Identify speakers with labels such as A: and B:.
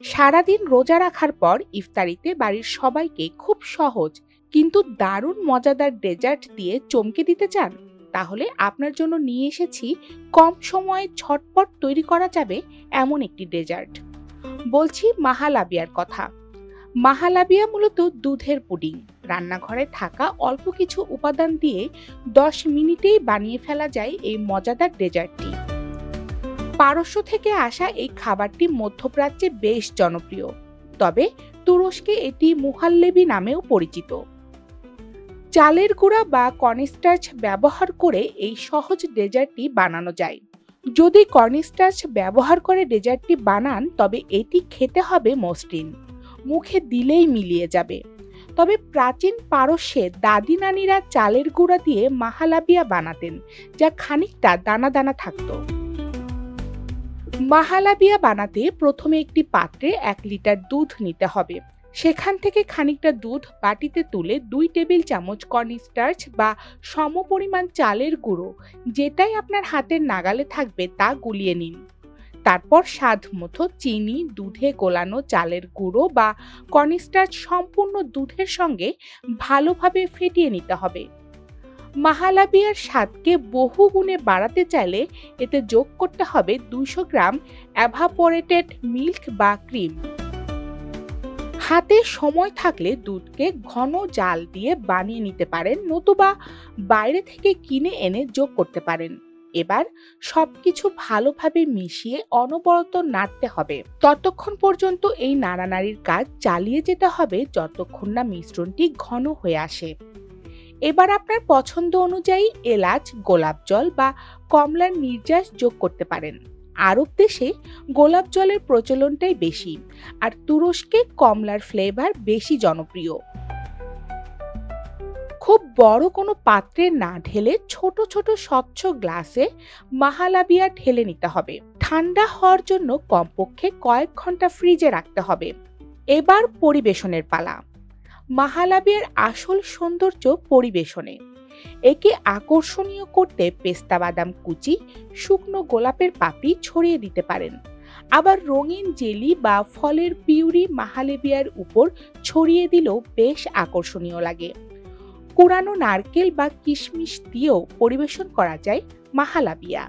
A: সারাদিন রোজা রাখার পর ইফতারিতে বাড়ির সবাইকে খুব সহজ, কিন্তু দারুণ মজাদার ডেজার্ট দিয়ে চমকে দিতে চান? তাহলে আপনার জন্য নিয়ে এসেছি কম সময়ে ছটপট তৈরি করা যাবে এমন একটি ডেজার্ট। বলছি মাহালাবিয়ার কথা। মাহালাবিয়া মূলত দুধের পুডিং। রান্নাঘরে থাকা অল্প কিছু উপাদান দিয়ে দশ মিনিটেই বানিয়ে ফেলা যায় এই মজাদার ডেজার্টটি। পারস্য থেকে আসা এই খাবারটি মধ্যপ্রাচ্যে বেশ জনপ্রিয়, তবে তুরস্কে এটি মুহাল্লেবি নামেও পরিচিত। চালের গুঁড়া বা কর্নস্টার্চ ব্যবহার করে এই সহজ ডেজার্টটি বানানো যায়। যদি কর্নস্টার্চ ব্যবহার করে ডেজার্টটি বানান, তবে এটি খেতে হবে মসৃণ, মুখে দিলেই মিলিয়ে যাবে। তবে প্রাচীন পারস্যে দাদি নানিরা চালের গুঁড়া দিয়ে মাহালাবিয়া বানাতেন, যা খানিকটা দানা দানা থাকতো। মাহালাবিয়া বানাতে প্রথমে একটি পাত্রে এক লিটার দুধ নিতে হবে। সেখান থেকে খানিকটা দুধ বাটিতে তুলে দুই টেবিল চামচ কর্নস্টার্চ বা সমপরিমাণ চালের গুঁড়ো, যেটাই আপনার হাতের নাগালে থাকবে তা গুলিয়ে নিন। তারপর স্বাদ মতো চিনি, দুধে গোলানো চালের গুঁড়ো বা কর্নস্টার্চ সম্পূর্ণ দুধের সঙ্গে ভালোভাবে ফেটিয়ে নিতে হবে। মাহালাবিয়ার স্বাদকে বহু গুণে বাড়াতে চাইলে এতে যোগ করতে হবে দুশো গ্রাম অ্যাভাপোরেটেড মিল্ক বা ক্রিম। হাতে সময় থাকলে দুধকে ঘন জাল দিয়ে বানিয়ে নিতে পারেন নতুবা বাইরে থেকে কিনে এনে যোগ করতে পারেন। এবার সবকিছু ভালোভাবে মিশিয়ে অনবরত নাড়তে হবে। ততক্ষণ পর্যন্ত এই নাড়ানাড়ির কাজ চালিয়ে যেতে হবে যতক্ষণ না মিশ্রণটি ঘন হয়ে আসে। এবার আপনার পছন্দ অনুযায়ী এলাচ, গোলাপ জল বা কমলার নির্যাস যোগ করতে পারেন। আরব দেশে গোলাপ জলের প্রচলনটাই বেশি আর তুরস্কে কমলার ফ্লেভার বেশি জনপ্রিয়। খুব বড় কোনো পাত্রে না ঢেলে ছোট ছোট, স্বচ্ছ গ্লাসে মাহালাবিয়া ঢেলে নিতে হবে। ঠান্ডা হওয়ার জন্য কমপক্ষে কয়েক ঘণ্টা ফ্রিজে রাখতে হবে। এবার পরিবেশনের পালা। মাহালাবিয়ার আসল সৌন্দর্য পরিবেশনে। একে আকর্ষণীয় করতে পেস্তা বাদাম কুচি, শুকনো গোলাপের পাপড়ি ছড়িয়ে দিতে পারেন। আবার রঙিন জেলি বা ফলের পিউরি মাহালেবিয়ার উপর ছড়িয়ে দিলেও বেশ আকর্ষণীয় লাগে। কুড়ানো নারকেল বা কিশমিশ দিয়েও পরিবেশন করা যায় মাহালাবিয়া।